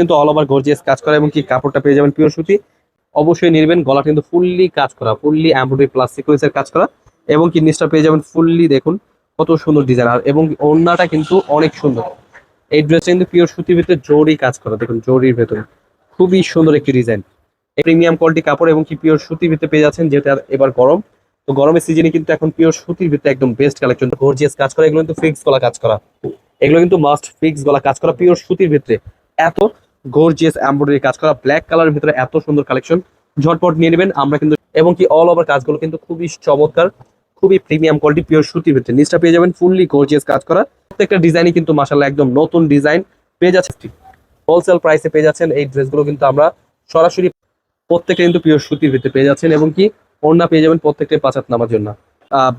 কিন্তু all over gorgeous কাজ করা এবং কি কাপড়টা পেয়ে যাবেন পিওর সুতি, অবশ্যই নিবেন গলা কিন্তু ফুললি কাজ করা ফুললি এমব্রয়ডারি প্লাস সিকোয়েন্সের কাজ করা এবং কি নিচটা পেয়ে যাবেন ফুললি দেখুন কত সুন্দর ডিজাইন আর এবং ওড়নাটা কিন্তু অনেক সুন্দর। এই ড্রেসটা কিন্তু পিওর সুতির ভিতরে জরি কাজ করা, দেখুন জরির ভেতরে। খুবই সুন্দর একটি ডিজাইন প্রিমিয়াম কোয়ালিটি কাপড় এবং কি পিওর সুতির ভিতরে পেয়ে যাচ্ছেন, যেটা এবার গরম। তো গরমের সিজনে কিন্তু এখন পিওর সুতির ভিতরে একদম বেস্ট কালেকশন গর্জিয়াস কাজ করা, এগুলো কিন্তু ফিক্স গলা কাজ করা। এগুলো কিন্তু মাস্ট ফিক্স গলা কাজ করা পিওর সুতির ভিতরে। এত গর্জিয়াস এমব্রয়ডারি কাজ করা। ব্ল্যাক কালারের ভিতরে এত সুন্দর কালেকশন ঝটপট নিয়ে নেবেন, আমরা কিন্তু এবং কি অল ওভার কাজগুলো কিন্তু খুবই চমৎকার, খুবই প্রিমিয়াম কোয়ালিটি পিওর সুতির ভিতরে। নিচটা পেয়ে যাবেন ফুললি গর্জিয়াস কাজ করা। প্রত্যেকটা ডিজাইনই কিন্তু মাসাল্লাহ একদম নতুন ডিজাইন পেয়ে যাচ্ছে। হোলসেল প্রাইসে পেয়ে যাচ্ছেন, এই ড্রেসগুলো কিন্তু আমরা সরাসরি প্রত্যেকটা কিন্তু পিওর সুতির ভিতরে পেয়ে যাচ্ছেন এবং কি ওড়না পেয়ে যাবেন প্রত্যেকটা পাঁচাত নামার জন্য।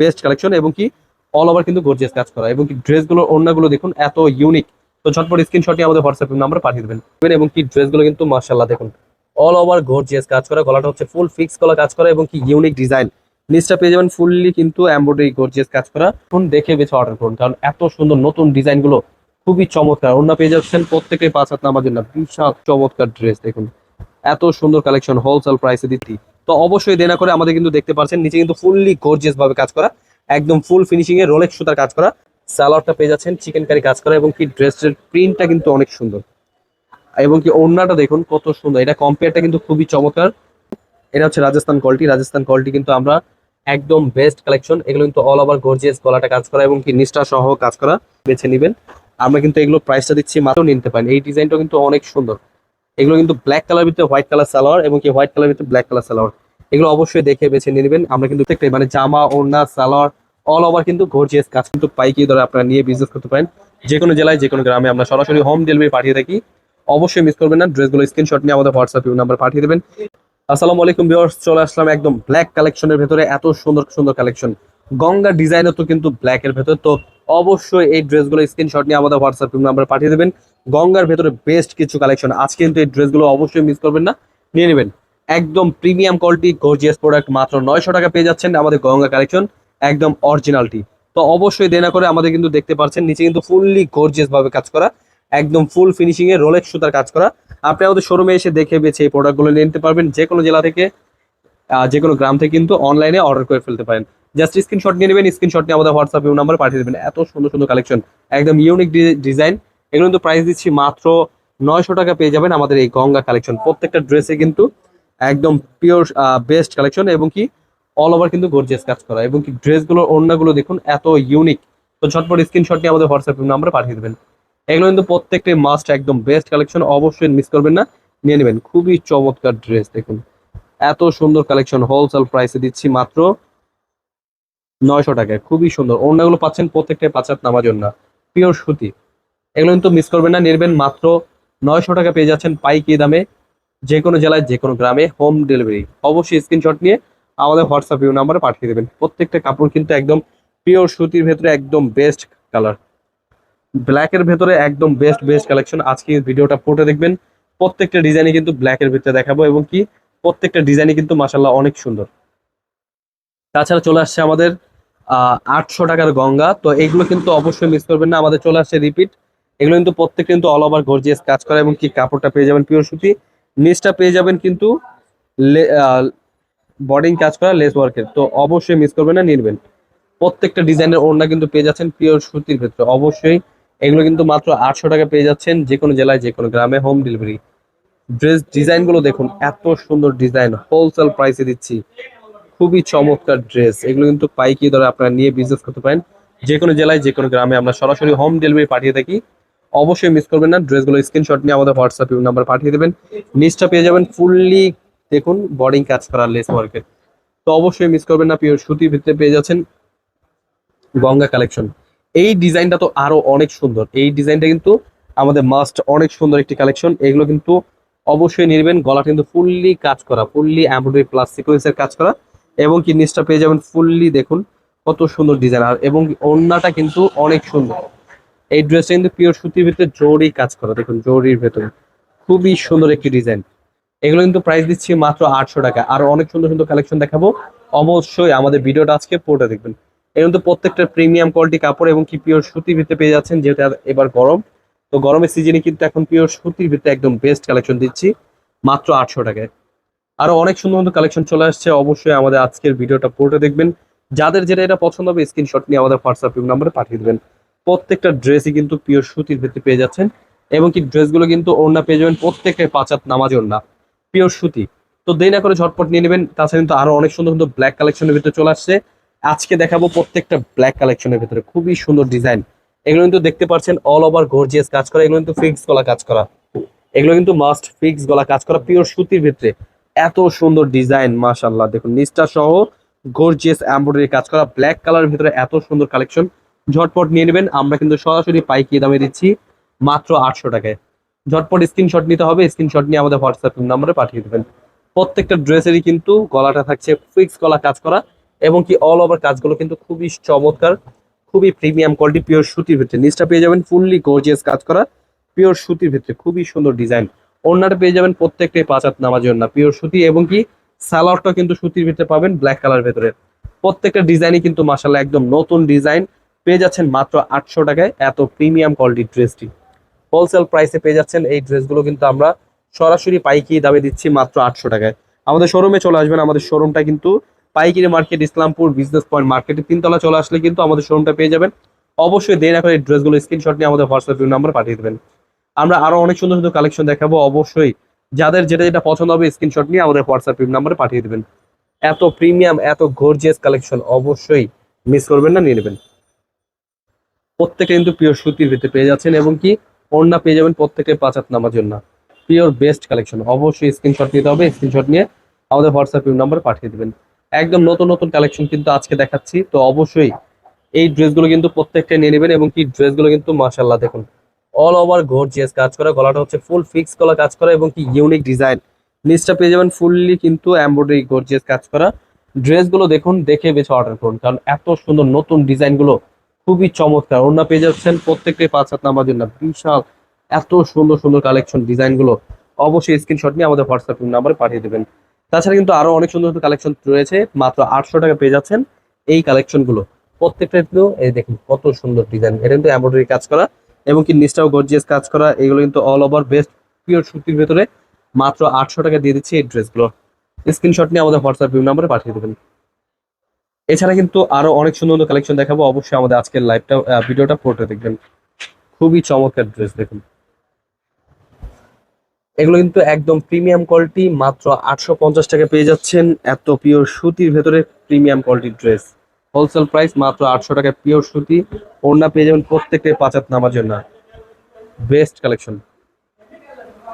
বেস্ট কালেকশন এবং কি অল ওভার কিন্তু গর্জিয়াস কাজ করা। এবং কি ড্রেসগুলোর ওড়নাগুলো দেখুন, এত ইউনিক তো ঝটপট স্ক্রিনশটই আমাদের হোয়াটসঅ্যাপ নাম্বার পাঠিয়ে দেবেন। এবং কি ড্রেসগুলো কিন্তু মার্শাল্লাহ দেখুন। অল ওভার গর্জিয়াস কাজ করা, গলাটা হচ্ছে ফুল ফিক্স গলা কাজ করা এবং কি ইউনিক ডিজাইন নিচটা পেয়ে যাবেন ফুললি কিন্তু এমব্রয়ডারি গর্জিয়াস কাজ করা। এখন দেখে বেছে অর্ডার করুন, কারণ এত সুন্দর নতুন ডিজাইনগুলো খুবই চমৎকার। অন্য পেয়ে যাচ্ছেন প্রত্যেকে পাঁচ হাত নামার জন্য বিশাল চমৎকার ড্রেস দেখুন। এত সুন্দর কালেকশন হোলসেল প্রাইসে দিচ্ছি। তো অবশ্যই দেনা করে আমাদের কিন্তু দেখতে পাচ্ছেন, নিচে কিন্তু ফুললি গর্জিয়াস ভাবে কাজ করা, একদম ফুল ফিনিশিং এ রোলেক্স সুতার কাজ করা। স্যালাডটা পেয়ে যাচ্ছেন চিকেন কারি কাজ করা এবং কি ড্রেসের প্রিন্টটা কিন্তু অনেক সুন্দর। এবং কি ওড়নাটা দেখুন, কত সুন্দর। এটা কম্পেয়ারটা কিন্তু খুবই চমৎকার। এটা হচ্ছে রাজস্থান কোয়ালিটি রাজস্থান কোয়ালিটি কিন্তু আমরা একদম বেস্ট কালেকশন এগুলো কিন্তু অল ওভার গর্জিয়াস গলাটা কাজ করা এবং কি নিষ্ঠা সহ কাজ করা বেছে নেবেন। আমরা কিন্তু এগুলো প্রাইসটা দিচ্ছি মাত্র নিতে পারেন। এই ডিজাইনটা কিন্তু অনেক সুন্দর। এগুলো কিন্তু ব্ল্যাক কালার ভিতরে হোয়াইট কালার সালোয়ার এবং কি হোয়াইট কালার ভিতরে ব্ল্যাক কালার সালোয়ার। এগুলো অবশ্যই দেখে বেছে নিয়ে নেবেন। আমরা কিন্তু মানে জামা, ওড়না, সালোয়ার অল ওভার কিন্তু গর্জিয়াস কাজ কিন্তু পাইকি ধরে আপনারা নিয়ে বিজনেস করতে পারেন। যে কোনো জেলায় যে কোনো গ্রামে আমরা সরাসরি হোম ডেলিভারি পাঠিয়ে থাকি। অবশ্যই মিস করবেন না ড্রেসগুলো স্ক্রিনশট নিয়ে আমাদের হোয়াটসঅ্যাপ নাম্বার পাঠিয়ে দেবেন। আসসালামু আলাইকুম ভিউয়ার্স চলে আসলাম একদম ব্ল্যাক কালেকশনের ভেতরে, এত সুন্দর সুন্দর কালেকশন গঙ্গা ডিজাইনও তো কিন্তু ব্ল্যাক এর ভেতর, তো অবশ্যই এই ড্রেসগুলো স্ক্রিনশট নিয়ে আমাদের হোয়াটসঅ্যাপ নাম্বার পাঠিয়ে দেবেন। গঙ্গার ভেতরে বেস্ট কিছু কালেকশন আজকে কিন্তু এই ড্রেসগুলো অবশ্যই মিস করবেন না, নিয়ে নেবেন। একদম প্রিমিয়াম কোয়ালিটি গর্জিয়াস প্রোডাক্ট মাত্র নয়শো টাকা পেয়ে যাচ্ছেন আমাদের গঙ্গা কালেকশন একদম অরিজিনালটি তো অবশ্যই দেনা করে আমাদের কিন্তু দেখতে পাচ্ছেন, নিচে কিন্তু ফুললি গর্জিয়াস ভাবে কাজ করা, একদম ফুল ফিনিশিং এ রোলেক্স সুতার কাজ করা। আপনি আমাদের শোরুমে এসে দেখে বেছে এই প্রোডাক্টগুলো নিয়ে নিতে পারবেন, যে কোনো জেলা থেকে যে কোনো গ্রাম থেকে কিন্তু অনলাইনে অর্ডার করে ফেলতে পারেন। জাস্ট স্ক্রিনশট নিয়ে নেবেন স্ক্রিনশট নিয়ে আমাদের হোয়াটসঅ্যাপ নাম্বার পাঠিয়ে দেবেন। এত সুন্দর সুন্দর কালেকশন একদম ইউনিক ডিজাইন এগুলো কিন্তু প্রাইস দিচ্ছি মাত্র নয়শো টাকা পেয়ে যাবেন আমাদের এই গঙ্গা কালেকশন প্রত্যেকটা ড্রেসে কিন্তু একদম পিওর বেস্ট কালেকশন এবং কি অল ওভার কিন্তু গর্জিয়াস কাজ করা। এবং কি ড্রেসগুলোর ওড়নাগুলো দেখুন, এত ইউনিক তো ঝটপট স্ক্রিনশট নিয়ে আমাদের হোয়াটসঅ্যাপ নাম্বারে পাঠিয়ে দেবেন। এগুলো কিন্তু প্রত্যেকটাই মাস্ট একদম বেস্ট কালেকশন অবশ্যই মিস করবেন না। নিয়ে নেবেন। খুবই চমৎকার ড্রেস দেখুন। এত সুন্দর কালেকশন হোলসেল প্রাইসে দিচ্ছি মাত্র নয়শো টাকায়। খুবই সুন্দর। ওড়নাগুলো পাচ্ছেন প্রত্যেকটাই পাঁচাত নামার জন্য। পিওর সুতি। এগুলো কিন্তু মিস করবেন না। নেবেন মাত্র নয়শো টাকা পেয়ে যাচ্ছেন পাইকি দামে। যে কোনো জেলায় যে কোনো গ্রামে হোম ডেলিভারি অবশ্যই স্ক্রিনশট নিয়ে আমাদের হোয়াটসঅ্যাপ ইউ নাম্বারে পাঠিয়ে দেবেন। প্রত্যেকটা কাপড় কিন্তু একদম পিওর সুতির ভেতরে একদম বেস্ট কালার ব্ল্যাকের ভেতরে একদম বেস্ট বেস্ট কালেকশন আজকে ভিডিওটা পড়ে দেখবেন। প্রত্যেকটা ডিজাইনে কিন্তু ব্ল্যাকের ভিতরে দেখাবো এবং কি প্রত্যেকটা ডিজাইনে কিন্তু মাসাল্লাহ অনেক সুন্দর। তাছাড়া চলে আসছে আমাদের আটশো টাকার গঙ্গা। তো এগুলো কিন্তু অবশ্যই মিস করবেন না। আমাদের চলে আসছে রিপিট এগুলো কিন্তু প্রত্যেক কিন্তু অল ওভার গর্জিয়াস কাজ করা এবং কি কাপড়টা পেয়ে যাবেন পিওর সুতি। নিচটা পেয়ে যাবেন কিন্তু বডিং কাজ করা লেস ওয়ার্কের তো অবশ্যই মিস করবেন না নেবেন প্রত্যেকটা ডিজাইনের ওড়না কিন্তু পেয়ে যাচ্ছেন পিওর সুতির ক্ষেত্রে অবশ্যই এগুলো কিন্তু মাত্র আটশো টাকা পেয়ে যাচ্ছেন যে কোনো জেলায়, যে কোনো গ্রামে হোম ডেলিভারি ড্রেস ডিজাইনগুলো দেখুন, এত সুন্দর ডিজাইন হোলসেল প্রাইসে দিচ্ছি। খুবই চমৎকার ড্রেস এগুলো কিন্তু পাইকি ধরে আপনারা নিয়ে বিজনেস করতে পারেন। যে কোনো জেলায়, যে কোনো গ্রামে আমরা সরাসরি হোম ডেলিভারি পাঠিয়ে থাকি। অবশ্যই মিস করবেন না ড্রেসগুলো স্ক্রিনশট নিয়ে আমাদের হোয়াটসঅ্যাপ নাম্বার পাঠিয়ে দেবেন। নিচটা পেয়ে যাবেন ফুললি দেখুন বডিং কাজ করা লেস ওয়ার্কের তো অবশ্যই মিস করবেন না পিওর সুতির ভিতরে পেয়ে যাচ্ছেন গঙ্গা কালেকশন এই ডিজাইনটা তো আরও অনেক সুন্দর। এই ডিজাইনটা কিন্তু আমাদের মাস্ট অনেক সুন্দর একটি কালেকশন এগুলো কিন্তু অবশ্যই নিবেন। গলা কিন্তু ফুললি কাজ করা ফুললি এমব্রয়ডারি প্লাস সিকোয়েন্সের কাজ করা। এবং কি পেয়ে যাবেন ফুললি দেখুন, কত সুন্দর ডিজাইন আর এবং ওড়নাটা কিন্তু অনেক সুন্দর। এই ড্রেসটা কিন্তু পিওর সুতির ভিতরে জরি কাজ করা, দেখুন, জরির ভেতরে। খুবই সুন্দর একটি ডিজাইন এগুলো কিন্তু প্রাইস দিচ্ছি মাত্র আটশো টাকা। আর অনেক সুন্দর সুন্দর কালেকশন দেখাবো। অবশ্যই আমাদের ভিডিওটা আজকে পড়ে দেখবেন। এর মধ্যে প্রত্যেকটা প্রিমিয়াম কোয়ালিটি কাপড় এবং কি পিওর সুতির ভিতরে পেয়ে যাচ্ছেন, যেহেতু এবার গরম। তো গরমের সিজনে কিন্তু এখন পিওর সুতির ভিতরে একদম বেস্ট কালেকশন দিচ্ছি, মাত্র আটশো টাকায়। আরও অনেক সুন্দর সুন্দর কালেকশন চলে আসছে। অবশ্যই আমাদের আজকের ভিডিওটা পুরোটা দেখবেন। যাদের যেটা এটা পছন্দ হবে স্ক্রিনশট নিয়ে আমাদের হোয়াটসঅ্যাপ নাম্বারে পাঠিয়ে দেবেন। প্রত্যেকটা ড্রেসই কিন্তু পিওর সুতির ভিতরে পেয়ে যাচ্ছেন। এবং কি ড্রেসগুলো কিন্তু ওড়না পেয়ে যাবেন প্রত্যেকের পাঁচাত নামাজ ওড়না। পিওর সুতি। তো দেরি না করে ঝটপট নিয়ে নেবেন। তাছাড়া কিন্তু আরও অনেক সুন্দর সুন্দর ব্ল্যাক কালেকশনের ভিতরে চলে আসছে। আজকে দেখাবো প্রত্যেকটা ব্ল্যাক কালেকশনের ভিতরে। খুবই সুন্দর ডিজাইন এগুলো কিন্তু দেখতে পাচ্ছেন অল ওভার গর্জিয়াস কাজ করা। এগুলো কিন্তু ফিক্স গলা কাজ করা। এগুলো কিন্তু মাস্ট ফিক্স গলা কাজ করা পিওর সুতির ভিতরে। এত সুন্দর ডিজাইন মাশাল্লাহ দেখুন, নিচটা সহ গর্জিয়াস এমব্রয়ডারি কাজ করা। ব্ল্যাক কালারের ভিতরে এত সুন্দর কালেকশন ঝটপট নিয়ে নেবেন। আমরা কিন্তু সরাসরি পাইকি দামে দিচ্ছি মাত্র আটশো টাকায়। ঝটপট স্ক্রিনশট নিতে হবে স্ক্রিনশট নিয়ে আমাদের হোয়াটসঅ্যাপ নাম্বারে পাঠিয়ে দেবেন। প্রত্যেকটা ড্রেসেরই কিন্তু গলাটা থাকছে ফিক্স গলা কাজ করা এবং কি অল ওভার কাজগুলো কিন্তু খুবই চমৎকার, খুবই প্রিমিয়াম কোয়ালিটি পিওর সুতির ভিতরে। নিচটা পেয়ে যাবেন ফুললি গর্জিয়াস কাজ করা পিওর সুতির ভিতরে। খুবই সুন্দর ডিজাইন ওড়নাটা পেয়ে যাবেন প্রত্যেকটাই পাঁচ হাত নামাজের না পিওর সুতি এবং কি সালোয়ারটা কিন্তু সুতির ভিতরে পাবেন ব্ল্যাক কালার ভেতরে। প্রত্যেকটা ডিজাইনই কিন্তু মাসাল্লাহ একদম নতুন ডিজাইন পেয়ে যাচ্ছেন মাত্র আটশো টাকায় এত প্রিমিয়াম কোয়ালিটির ড্রেসটি। হোলসেল প্রাইসে পেয়ে যাচ্ছেন। এই ড্রেসগুলো কিন্তু আমরা সরাসরি পাইকি দামে দিচ্ছি মাত্র আটশো টাকায়। আমাদের শোরুমে চলে আসবেন। আমাদের শোরুমটা কিন্তু পাইকারি মার্কেট ইসলামপুর বিজনেস পয়েন্ট মার্কেটের তিনতলা চলে আসলে কিন্তু আমাদের শোরুমটা পেয়ে যাবেন। অবশ্যই দেরি না করে এই ড্রেসগুলো স্ক্রিনশট নিয়ে আমাদের হোয়াটসঅ্যাপ নাম্বার পাঠিয়ে দেবেন। আমরা আরও অনেক সুন্দর সুন্দর কালেকশন দেখাবো। অবশ্যই যাদের যেটা যেটা পছন্দ হবে স্ক্রিনশট নিয়ে আমাদের হোয়াটসঅ্যাপ নাম্বারে পাঠিয়ে দেবেন। এত প্রিমিয়াম এত গর্জিয়াস কালেকশন অবশ্যই মিস করবেন না, নিয়ে নেবেন। প্রত্যেকে কিন্তু পিওর সুতির ভিতরে পেয়ে যাচ্ছেন। এবং কি ওড়না পেয়ে যাবেন প্রত্যেকে পাঁচাত নামার জন্য। পিওর বেস্ট কালেকশন অবশ্যই স্ক্রিনশট নিতে হবে স্ক্রিনশট নিয়ে আমাদের হোয়াটসঅ্যাপ নাম্বার পাঠিয়ে দেবেন। একদম নতুন নতুন কালেকশন কিন্তু আজকে দেখাচ্ছি, তো অবশ্যই এই ড্রেসগুলো কিন্তু প্রত্যেকটা নিয়ে নেবেন এবং কি ড্রেসগুলো কিন্তু মাশাল্লাহ দেখুন। অল ওভার গর্জিয়াস কাজ করা, গলাটা হচ্ছে ফুল ফিক্স গলা কাজ করা এবং কি ইউনিক ডিজাইন নিচটা পেয়ে যাবেন ফুললি কিন্তু এমব্রয়ডারি গর্জিয়াস কাজ করা। ড্রেসগুলো দেখুন, দেখে বেছে অর্ডার করুন, কারণ এত সুন্দর নতুন ডিজাইনগুলো খুবই চমৎকার। ওনা পেয়ে যাচ্ছেন প্রত্যেকটাই পাঁচ হাত নামার জন্য বিশাল, এত সুন্দর সুন্দর কালেকশন ডিজাইনগুলো অবশ্যই স্ক্রিনশট নিয়ে আমাদের হোয়াটসঅ্যাপ নাম্বারে পাঠিয়ে দেবেন। তাছাড়া কিন্তু আরও অনেক সুন্দর সুন্দর কালেকশন রয়েছে। মাত্র আটশো টাকা পেয়ে যাচ্ছেন এই কালেকশনগুলো প্রত্যেকটা এই দেখুন, কত সুন্দর ডিজাইন এটা কিন্তু এমব্রয়ডারি কাজ করা, এবং কি নিচটাও গর্জিয়াস কাজ করা। এগুলো কিন্তু অল ওভার বেস্ট পিওর সুতির ভেতরে। মাত্র আটশো টাকা দিয়ে দিচ্ছি এই ড্রেসগুলো স্ক্রিনশট নিয়ে আমাদের হোয়াটসঅ্যাপ নাম্বারে পাঠিয়ে দেবেন। এছাড়া কিন্তু আরও অনেক সুন্দর সুন্দর কালেকশন দেখাবো। অবশ্যই আমাদের আজকের লাইভটা ভিডিওটা পড়তে দেখবেন। খুবই চমৎকার ড্রেস দেখুন। এগুলো কিন্তু একদম প্রিমিয়াম কোয়ালিটি মাত্র আটশো পঞ্চাশ টাকা পেয়ে যাচ্ছেন। এত পিওর সুতির ভেতরে প্রিমিয়াম কোয়ালিটির ড্রেস হোলসেল প্রাইস মাত্র আটশো টাকা পিওর সুতি। ওড়না পেয়ে যাবেন প্রত্যেকটা পাঁচাত নামার জন্য বেস্ট কালেকশন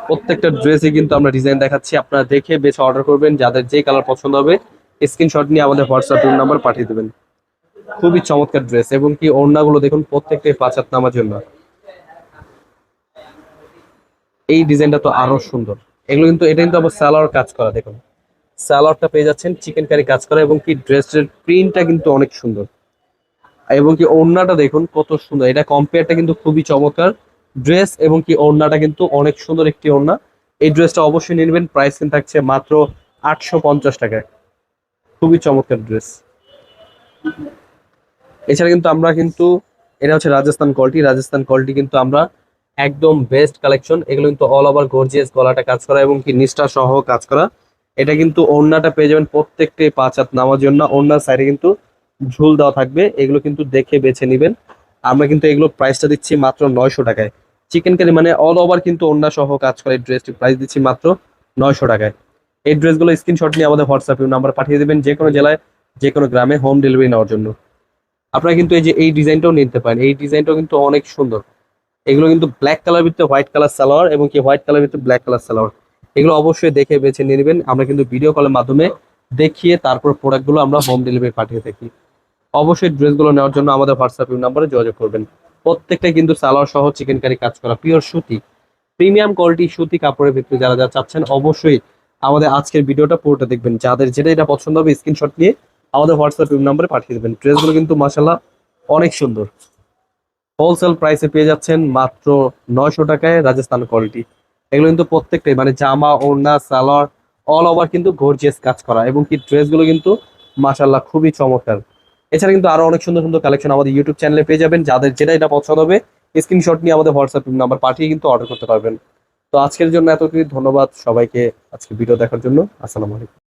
প্রত্যেকটা ড্রেসে কিন্তু আমরা ডিজাইন দেখাচ্ছি। আপনারা দেখে বেছে অর্ডার করবেন। যাদের যে কালার পছন্দ হবে স্ক্রিনশট নিয়ে আমাদের হোয়াটসঅ্যাপ নাম্বার পাঠিয়ে দেবেন। খুবই চমৎকার ড্রেস এবং কি ওড়নাগুলো দেখুন প্রত্যেকটাই পাঁচাত নামার জন্য এই ডিজাইনটা তো আরও সুন্দর। এগুলো কিন্তু, এটা কিন্তু আবার সালোয়ার কাজ করা, দেখুন। সালোয়ারটা পেয়ে যাচ্ছেন চিকেন কারি কাজ করা এবং কি ড্রেসের প্রিন্টটা কিন্তু অনেক সুন্দর। এবং কি ওড়নাটা দেখুন, কত সুন্দর। এটা কম্পেয়ারটা কিন্তু খুবই চমৎকার। ড্রেস এবং কি ওড়নাটা কিন্তু অনেক সুন্দর একটি ওড়না। এই ড্রেসটা অবশ্যই নেবেন প্রাইস কিন্তু থাকছে মাত্র আটশো পঞ্চাশ টাকায়। খুবই চমৎকার ড্রেস এছাড়া কিন্তু আমরা কিন্তু, এটা হচ্ছে রাজস্থান কোয়ালিটি রাজস্থান কোয়ালিটি কিন্তু আমরা একদম বেস্ট কালেকশন এগুলো কিন্তু অল ওভার গর্জিয়াস গলাটা কাজ করা এবং কি নিষ্ঠা সহ কাজ করা। এটা কিন্তু ওড়নাটা পেয়ে যাবেন প্রত্যেকটি পাঁচ হাত নামার জন্য। ওড়নার সাইডে কিন্তু ঝুল দেওয়া থাকবে। এগুলো কিন্তু দেখে বেছে নেবেন। আমরা কিন্তু এগুলো প্রাইসটা দিচ্ছি মাত্র নয়শো টাকায়। চিকেন কারি মানে অল ওভার কিন্তু ওড়না সহ কাজ করে এই ড্রেসটির প্রাইস দিচ্ছি মাত্র নয়শো টাকায়। এই ড্রেসগুলো স্ক্রিনশট নিয়ে আমাদের হোয়াটসঅ্যাপ নাম্বার পাঠিয়ে দেবেন, যে কোনো জেলায়, যে কোনো গ্রামে হোম ডেলিভারি নেওয়ার জন্য। আপনারা কিন্তু এই যে এই ডিজাইনটাও নিতে পারেন। এই ডিজাইনটাও কিন্তু অনেক সুন্দর। এগুলো কিন্তু ব্ল্যাক কালার ভিতরে হোয়াইট কালার সালোয়ার এবং কি হোয়াইট কালার ভিতরে ব্ল্যাক কালার সালোয়ার। এগুলো অবশ্যই দেখে বেছে নিয়ে নেবেন। আমরা কিন্তু ভিডিও কলের মাধ্যমে দেখিয়ে তারপর প্রোডাক্টগুলো আমরা হোম ডেলিভারি পাঠিয়ে থাকি। অবশ্যই ড্রেসগুলো নেওয়ার জন্য আমাদের হোয়াটসঅ্যাপ নাম্বারে যোগাযোগ করবেন। প্রত্যেকটা কিন্তু সালোয়ার সহ চিকেন কারি কাজ করা পিওর সুতি। প্রিমিয়াম কোয়ালিটি সুতি কাপড়ের ভিতরে যারা যা চাচ্ছেন, অবশ্যই আমাদের আজকের ভিডিওটা পুরোটা দেখবেন। যাদের যেটা এটা পছন্দ হবে স্ক্রিনশট নিয়ে আমাদের হোয়াটসঅ্যাপ রুম নাম্বারে পাঠিয়ে দেবেন। ড্রেসগুলো কিন্তু মাসাল্লাহ অনেক সুন্দর। হোলসেল প্রাইসে পেয়ে যাচ্ছেন মাত্র নয়শো টাকায় রাজস্থান কোয়ালিটি এগুলো কিন্তু প্রত্যেকটাই মানে জামা, ওড়না, সালোয়ার অল ওভার কিন্তু গর্জিয়াস কাজ করা। এবং কি ড্রেসগুলো কিন্তু মাসাল্লাহ খুবই চমৎকার। এছাড়া কিন্তু আরও অনেক সুন্দর সুন্দর কালেকশন আমাদের ইউটিউব চ্যানেলে পেয়ে যাবেন। যাদের যেটা এটা পছন্দ হবে স্ক্রিনশট নিয়ে আমাদের হোয়াটসঅ্যাপ নাম্বার পাঠিয়ে কিন্তু অর্ডার করতে পারবেন। তো আজকের জন্য এতটুকু ধন্যবাদ সবাইকে আজকে ভিডিও দেখার জন্য। আসসালামু আলাইকুম।